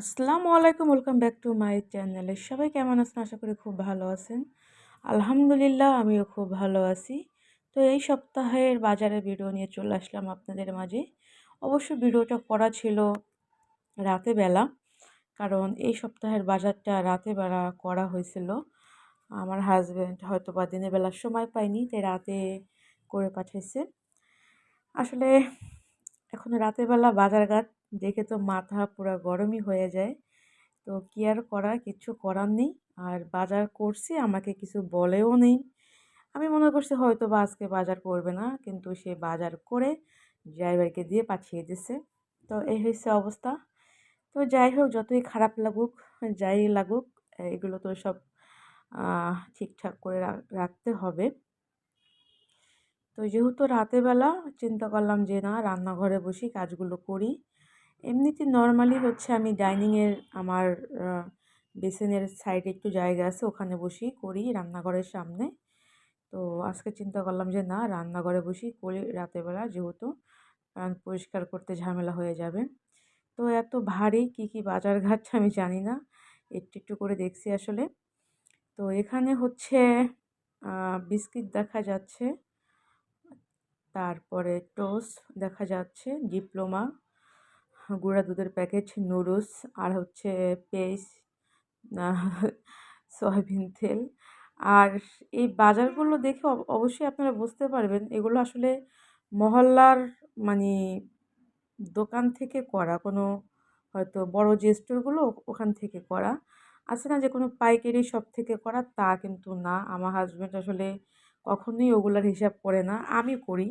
আসসালামু আলাইকুম, welcome back to my চ্যানেলে। সবাই কেমন আছেন? আশা করি খুব ভালো আছেন। আলহামদুলিল্লাহ, আমিও খুব ভালো আছি। তো এই সপ্তাহের বাজারে ভিডিও নিয়ে চলে আসলাম আপনাদের মাঝে। অবশ্য ভিডিওটা করা ছিল রাতে বেলা, কারণ এই সপ্তাহের বাজারটা রাতে বেলা করা হয়েছিল। আমার হাজব্যান্ড হয়তো বা দিনের বেলার সময় পায়নি, তাই রাতে করে পাঠিয়েছে। আসলে এখন রাতের বেলা বাজারঘাট দেখে তো মাথা পুরো গরমই হয়ে যায়। তো কি আর করা কিছু করার নেই। আর বাজার করছি, আমাকে কিছু বলেও নেই। আমি মনে করছি হয়তো বা আজকে বাজার করবে না, কিন্তু সে বাজার করে ড্রাইভারকে দিয়ে পাঠিয়ে দিছে। তো এই হয়েছে অবস্থা। তো যাই হোক, যতই খারাপ লাগুক, যাই লাগুক, এগুলো তো সব ঠিকঠাক করে রাখতে হবে। তো যেহেতু রাতেরবেলা চিন্তা করলাম যে না, রান্নাঘরে বসি কাজগুলো করি। এমনিতে নর্মালি হচ্ছে আমি ডাইনিংয়ের আমার বেসিনের সাইডে একটু জায়গা আছে, ওখানে বসি করি রান্নাঘরের সামনে। তো আজকে চিন্তা করলাম যে না, রান্নাঘরে বসি করি রাতেরবেলা যেহেতু পরিষ্কার করতে ঝামেলা হয়ে যাবে। তো এত ভারী কি কি বাজারঘাট আমি জানি না, একটু একটু করে দেখছি আসলে। তো এখানে হচ্ছে বিস্কিট দেখা যাচ্ছে। তারপরে টোস্ট দেখা যাচ্ছে, ডিপ্লোমা, গুঁড়া দুধের প্যাকেট, নুডলস আর হচ্ছে পেস্ট সয়াবিন তেল। আর এই বাজারগুলো দেখে অবশ্যই আপনারা বুঝতে পারবেন, এগুলো আসলে মহল্লার মানে দোকান থেকে করা, কোনো হয়তো বড় যে স্টোরগুলো ওখান থেকে করা। আছে না যে কোনো পাইকারি শপ থেকে করা, তা কিন্তু না। আমার হাজব্যান্ড আসলে কখনোই ওগুলার হিসাব করে না। আমি করি।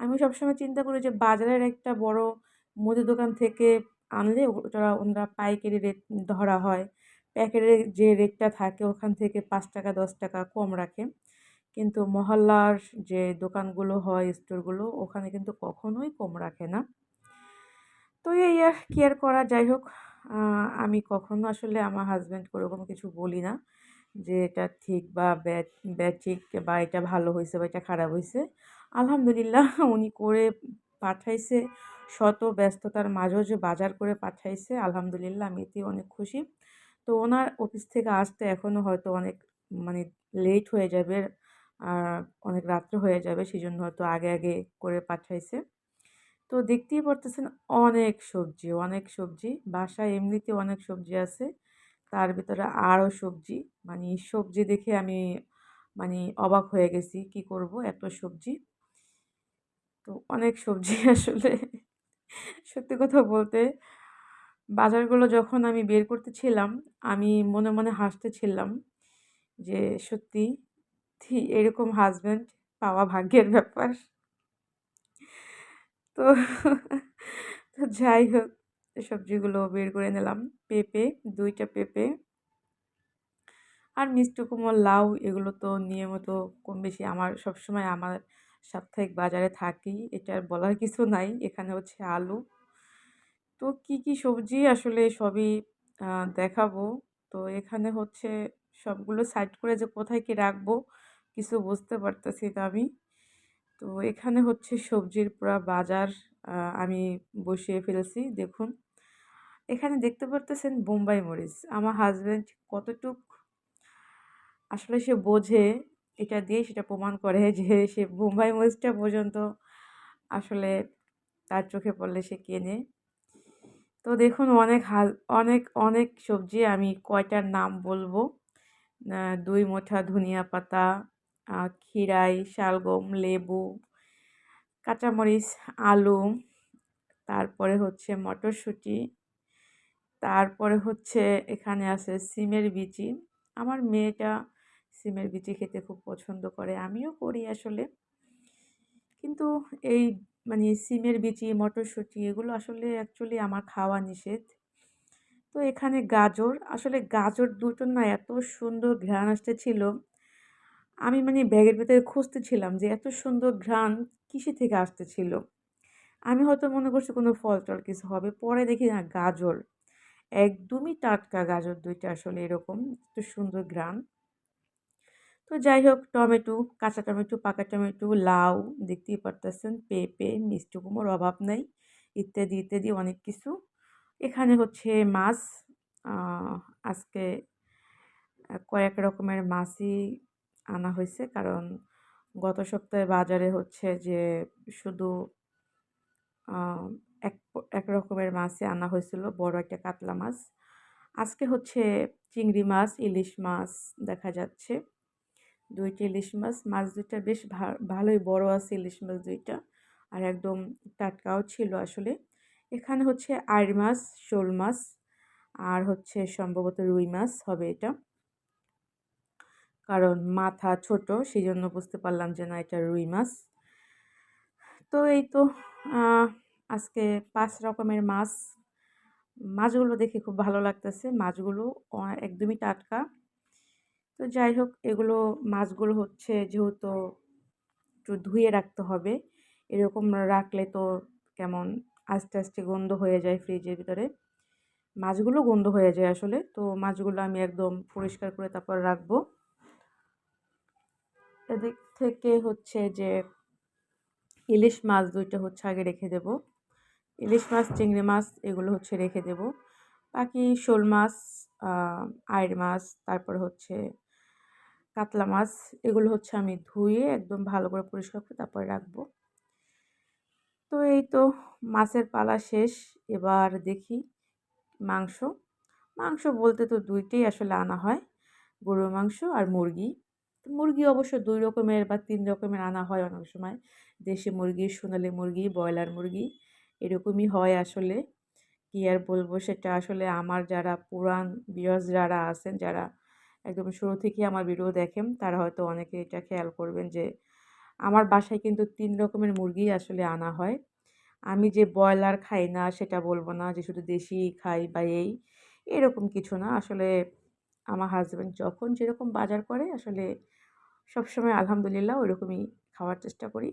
আমি সবসময় চিন্তা করি যে বাজারের একটা বড় মুদি দোকান থেকে আনলে ওটা ওনারা পাইকারি রেট ধরা হয়। প্যাকেটের যে রেটটা থাকে ওখান থেকে পাঁচ টাকা, দশ টাকা কম রাখে। কিন্তু মহল্লার যে দোকানগুলো হয়, স্টোরগুলো ওখানে কিন্তু কখনোই কম রাখে না। তো এই আর কি আর করা যাই হোক আমি কখনো আসলে আমার হাজব্যান্ডকে ওরকম কিছু বলি না। যে এটা ঠিক বা ব্যাড ঠিক বা এটা ভালো হয়েছে বা এটা খারাপ হয়েছে আলহামদুলিল্লাহ উনি করে পাঠাইছে, শত ব্যস্ততার মাঝেও যে বাজার করে পাঠাইছে, আলহামদুলিল্লাহ আমি এতে অনেক খুশি। তো ওনার অফিস থেকে আসতে এখনও হয়তো অনেক মানে লেট হয়ে যাবে, আর অনেক রাত্রে হয়ে যাবে সেই জন্য হয়তো আগে আগে করে পাঠাইছে। তো দেখতেই পারতেছেন অনেক সবজি অনেক সবজি, বাসায় এমনিতে অনেক সবজি আছে। তার ভিতরে আরও সবজি। মানে সবজি দেখে আমি মানে অবাক হয়ে গেছি, কি করব এত সবজি? তো অনেক সবজি আসলে। সত্যি কথা বলতে, বাজারগুলো যখন আমি বের করতেছিলাম আমি মনে মনে হাসতেছিলাম যে সত্যি এরকম হাজব্যান্ড পাওয়া ভাগ্যের ব্যাপার। তো যাই হোক সবজিগুলো বের করে নিলাম। পেঁপে, দুইটা পেঁপে আর মিষ্টি কুমড় লাউ, এগুলো তো নিয়মিত কম বেশি আমার সবসময় আমার সাপ্তাহিক বাজারে থাকি, এটার বলার কিছু নাই, এখানে হচ্ছে আলু। তো কি কি সবজি আসলে সবই দেখাবো। তো এখানে হচ্ছে সবগুলো সাইড করে যে কোথায় কি রাখব কিছু বুঝতে পারতেছি না আমি। তো এখানে হচ্ছে সবজির পুরো বাজার আমি বসিয়ে ফেলেছি, দেখুন। এখানে দেখতে পারতেছেন বোম্বাই মরিচ। আমার হাজব্যান্ড কতটুক আসলে সে বোঝে, এটা দিয়ে সেটা প্রমাণ করে যে সে বোম্বাই মরিচটা পর্যন্ত আসলে তার চোখে পড়লে সে কেনে। তো দেখুন, অনেক হাল অনেক অনেক সবজি আমি কয়টার নাম বলব? দুই মোঠা ধনিয়া পাতা খিরাই শালগম, লেবু, কাঁচামরিচ, আলু, তারপরে হচ্ছে মটরশুঁটি তারপরে হচ্ছে এখানে আছে সিমের বিচি। আমার মেয়েটা সিমের বিচি খেতে খুব পছন্দ করে, আমিও করি আসলে। কিন্তু এই মানে সিমের বিচি, মটরশুঁটি এগুলো আসলে অ্যাকচুয়ালি আমার খাওয়া নিষেধ। তো এখানে গাজর, আসলে গাজর দুটো না এত সুন্দর ঘ্রাণ আসতেছিল। আমি মানে ব্যাগের ভেতরে খুঁজতেছিলাম যে এত সুন্দর ঘ্রাণ কিসে থেকে আসতেছিল। আমি হয়তো মনে করছি কোনো ফল টল কিছু হবে, পরে দেখি না, গাজর। একদমই টাটকা গাজর দুইটা আসলে এরকম এত সুন্দর গ্রাম। তো যাই হোক, টমেটো, কাঁচা টমেটো, পাকা টমেটো, লাউ, দেখতেই পারতেছেন, পেঁপে, মিষ্টি কুমড়োর অভাব নাই, ইত্যাদি ইত্যাদি অনেক কিছু। এখানে হচ্ছে মাছ আজকে কয়েক রকমের মাছই আনা হয়েছে, কারণ গত সপ্তাহে বাজারে হচ্ছে যে শুধু এক এক রকমের মাছে আনা হয়েছিল, বড় একটা কাতলা মাছ। আজকে হচ্ছে চিংড়ি মাছ, ইলিশ মাছ দেখা যাচ্ছে। দুইটা ইলিশ মাছ মাছ দুইটা বেশ ভালোই বড় আছে ইলিশ মাছ দুইটা, আর একদম টাটকাও ছিল আসলে। এখানে হচ্ছে আইড় মাছ, শোল মাছ, আর হচ্ছে সম্ভবত রুই মাছ হবে এটা। কারণ মাথা ছোট সেই জন্য বুঝতে পারলাম যে না, এটা রুই মাছ। তো এই তো আজকে পাঁচ রকমের মাছ, মাছগুলো দেখে খুব ভালো লাগতেছে। মাছগুলো একদমই টাটকা। তো যাই হোক, এগুলো মাছগুলো হচ্ছে যেহেতু একটু ধুয়ে রাখতে হবে, এরকম রাখলে তো কেমন আস্তে আস্তে গন্ধ হয়ে যায় ফ্রিজের ভিতরে। মাছগুলো গন্ধ হয়ে যায় আসলে, তো মাছগুলো আমি একদম পরিষ্কার করে তারপর রাখব। এদিক থেকে হচ্ছে যে ইলিশ মাছ দুইটা হচ্ছে আগে রেখে দেব। ইলিশ মাছ, চিংড়ি মাছ এগুলো হচ্ছে রেখে দেব। বাকি শোল মাছ আইড় মাছ, তারপর হচ্ছে কাতলা মাছ এগুলো হচ্ছে আমি ধুয়ে একদম ভালো করে পরিষ্কার করে তারপরে রাখব। তো এই তো মাছের পালা শেষ। এবার দেখি মাংস। মাংস বলতে তো দুইটাই আসলে আনা হয়, গরুর মাংস আর মুরগি। মুরগি অবশ্য দুই রকমের বা তিন রকমের আনা হয় অনেক সময়। দেশি মুরগি, সোনালি মুরগি, ব্রয়লার মুরগি। এরকমই হয় আসলে। কী আর বলব? সেটা আসলে আমার যারা পুরান বিয়স যারা আছেন, যারা একদম শুরু থেকেই আমার ভিডিও দেখেন, তারা হয়তো অনেকে এটা খেয়াল করবেন যে, আমার বাসায় কিন্তু তিন রকমের মুরগি আসলে আনা হয়। আমি যে ব্রয়লার খাই না, সেটা বলব না যে শুধু দেশি খাই বা এই, এরকম কিছু না। আসলে আমার হাজব্যান্ড যখন যেরকম বাজার করে, আসলে সবসময় আলহামদুলিল্লাহ ওইরকমই খাওয়ার চেষ্টা করি।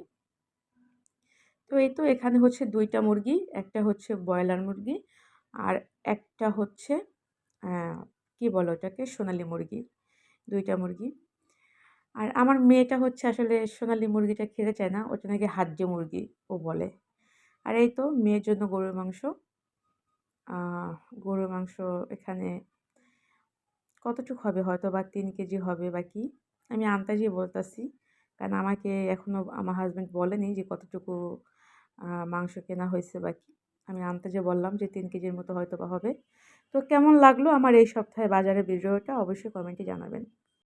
তো এই তো এখানে হচ্ছে দুইটা মুরগি, একটা হচ্ছে ব্রয়লার মুরগি আর একটা হচ্ছে কি বলো ওটাকে? সোনালি মুরগি, দুইটা মুরগি। আর আমার মেয়েটা হচ্ছে আসলে সোনালি মুরগিটা খেতে চায় না, ওটা নাকি হাজ্য মুরগি ও বলে। আর এই তো মেয়ের জন্য গরুর মাংস। গরুর মাংস এখানে কতটুকু হবে? হয়তো বা তিন কেজি হবে বা কি? আমি আন্তাজই বলতেছি। কারণ আমাকে এখনও আমার হাজব্যান্ড বলেনি যে কতটুকু মাংস কেনা হয়েছে বাকি আমি আনতে যে বললাম যে তিন কেজির মতো হয়তো বা হবে। তো কেমন লাগল আমার এই সপ্তাহে বাজারে ভিডিওটা অবশ্যই কমেন্টে জানাবেন।